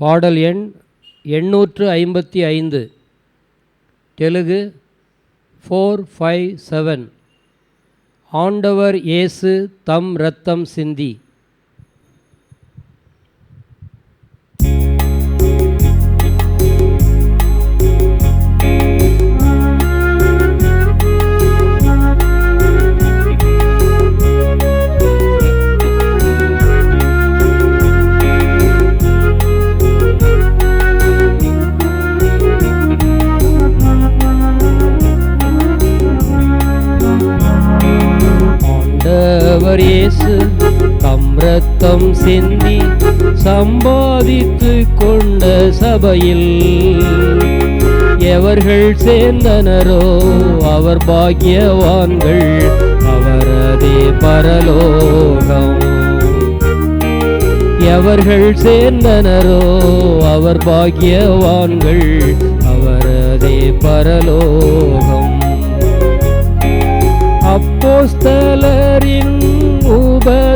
பாடல் எண் எண்ணூற்று ஐம்பத்தி ஐந்து. தெலுங்கு ஃபோர் ஃபைவ் செவன் ஆண்டவர் இயேசு தம் இரத்தம் சிந்தி. ஆண்டவர் இயேசு தம் இரத்தம் சிந்தி சம்பாதித்து கொண்ட சபையில் எவர்கள் சேர்ந்தனரோ அவர் பாக்கியவான்கள் அவரதே பரலோகம். எவர்கள் சேர்ந்தனரோ அவர் பாக்கியவான்கள் அவரதே பரலோகம். அப்போஸ்தலரின்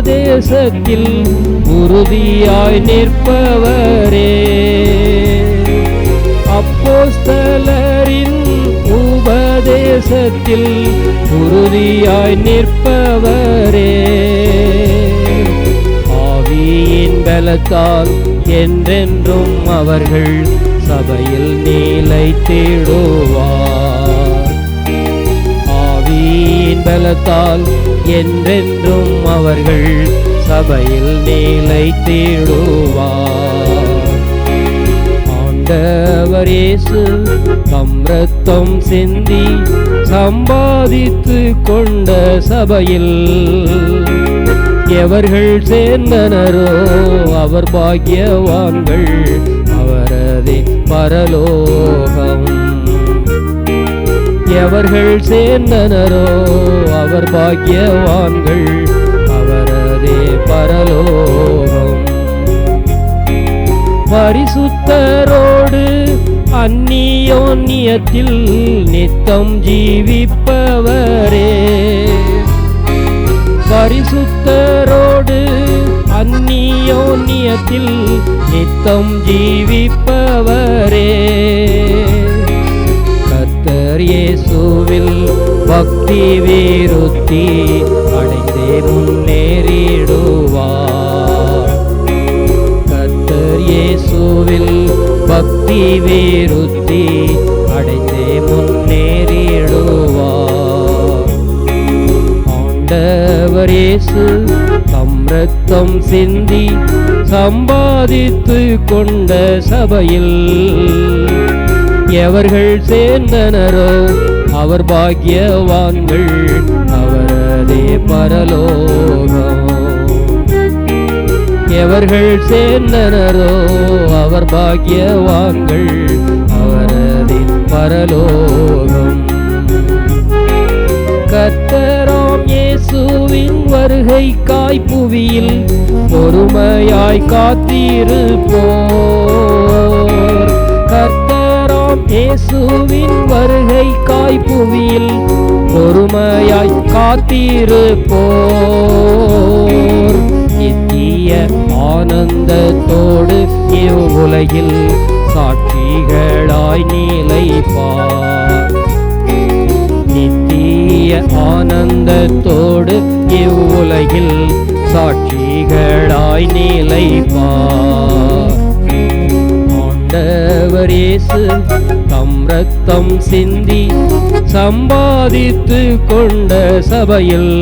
தேசத்தில் உறுதியாய் நிற்பவரே. அப்போஸ்தலரின் உபதேசத்தில் உறுதியாய் நிற்பவரே. ஆவியின் பலத்தால் என்றென்றும் அவர்கள் சபையில் நீலை தேடுவார். பலத்தால் என்றென்றும் அவர்கள் சபையில் நீலை தேடுவார். ஆண்டவர் இயேசு தம் சிந்தி சம்பாதித்து கொண்ட சபையில் எவர்கள் சேர்ந்தனரோ அவர் பாக்கியவான்கள் அவரது பரலோகம் எவர்கள் சேர்ந்தனரோ அவர் பாக்கியவான்கள் அவரதே பரலோகம். பரிசுத்தரோடு அந்நியோன்னியத்தில் நித்தம் ஜீவிப்பவரே. பரிசுத்தரோடு அந்நியோன்னியத்தில் நித்தம் ஜீவிப்பவரே. பக்தி வீருத்தி அடைந்தே முன்னேறிடுவார். கத்தர் இயேசுவில் பக்தி வீருத்தி அடைந்தே முன்னேறிடுவார். ஆண்டவர் இயேசு தம் இரத்தம் சிந்தி சம்பாதித்து கொண்ட சபையில் எவர்கள் சேர்ந்தனரோ அவர் பாக்கியவான்கள் அவரதே பரலோகம். எவர்கள் சேர்ந்தனரோ அவர் பாக்கியவான்கள் அவரதே பரலோகம். கத்தராம் இயேசுவின் வருகை காய்ப்புவியில் பொறுமையாய் காத்திருப்போர். நாம் இயேசுவின் வருகை காய்ப்புவியில் பொறுமையாய் காத்திருப்போர். நித்திய ஆனந்தத்தோடு இவ்வுலகில் சாட்சிகளாய் நிலைப்பார். நித்திய ஆனந்தத்தோடு இவ்வுலகில் சாட்சிகளாய் நிலைப்பார். இயேசு தம் ரத்தம் சிந்தி சம்பாதித்து கொண்ட சபையில்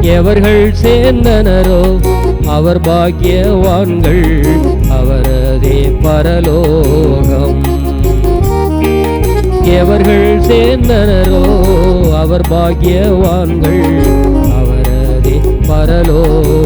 எவர்கள் சேர்ந்தனரோ அவர் பாக்கியவான்கள் அவரதே பரலோகம். எவர்கள் சேர்ந்தனரோ அவர் பாக்கியவான்கள் அவரதே பரலோகம்.